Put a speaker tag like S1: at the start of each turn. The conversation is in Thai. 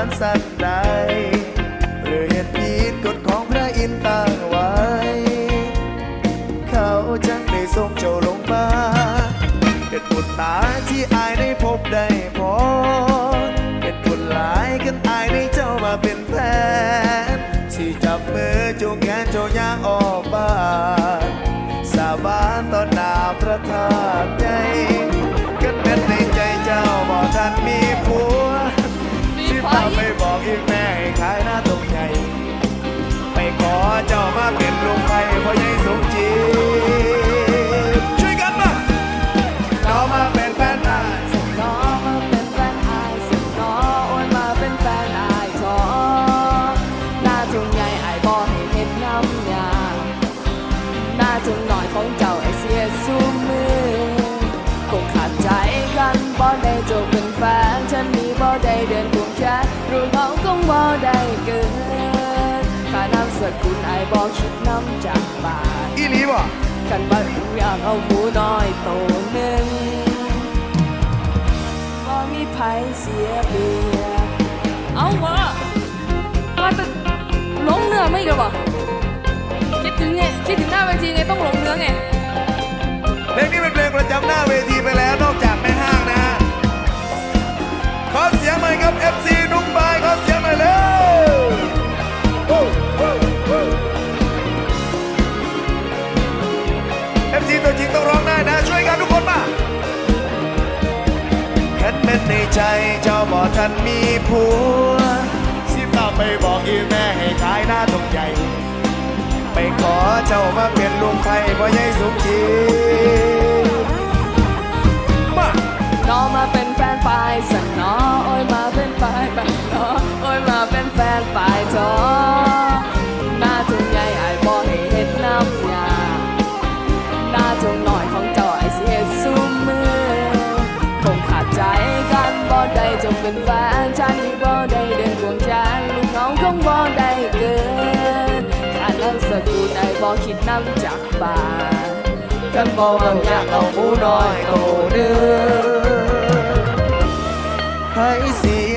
S1: านสักใดเรือเหตุพีกฎของพระอินทร์ตั้งไว้ เขาจังได้ทรงเจ้าลงมาเด็ดปุรตาที่อายได้พบได้พอเด็ดปุรหลายกันอายได้เจ้ามาเป็นแฟนที่จับมือจูงแขนเจ้ายางออกบ้านสาบานต่อหน้าพระธาตุใจ เจ้ามาเป็นลงไผ่พ่อใหญ่สมจีช่วยกันมา
S2: เรามาเป็นแฟนนายส่งน้องมาเป็นแฟนอายส่งน้องโอนมาเป็นแฟนอายทอหน้าทุ่งใหญ่อายบอให้เห็นน้ำยาหน้าทุ่งหน่อยของเจ้าไอเสียสูมือคงขาดใจกันบ่ได้จบเป็นแฟนฉันนี้บ่ได้เดินควงแขนรู้น้องคงบ่ได้เกิน บอกคิดน้ำจากบาท
S1: อีหลีบ่
S2: กันบ่อยากเอาหมูน้อยโตหนึ่งบ่มีไผเสียเปรียบเอาวะมาแต่หลงเนื้อไม่กันว
S1: เห็นในใจเจ้าบอกท่านมีผัวสิตามไปบอกอีแม่ให้ขายหน้าตรงใหญ่ไปขอเจ้ามาเป็นลุงไผ่พ่อใหญ่สุขจีมา
S2: น้องมาเป็นแฟนฝ่ายสันน้อโอ้ยมาาดน้ำสกุลไอบ่คิดน้ำจากบ้านกันบ่ว่าอยากเอาหมูน้อยโตเด้อ
S1: ให้เสีย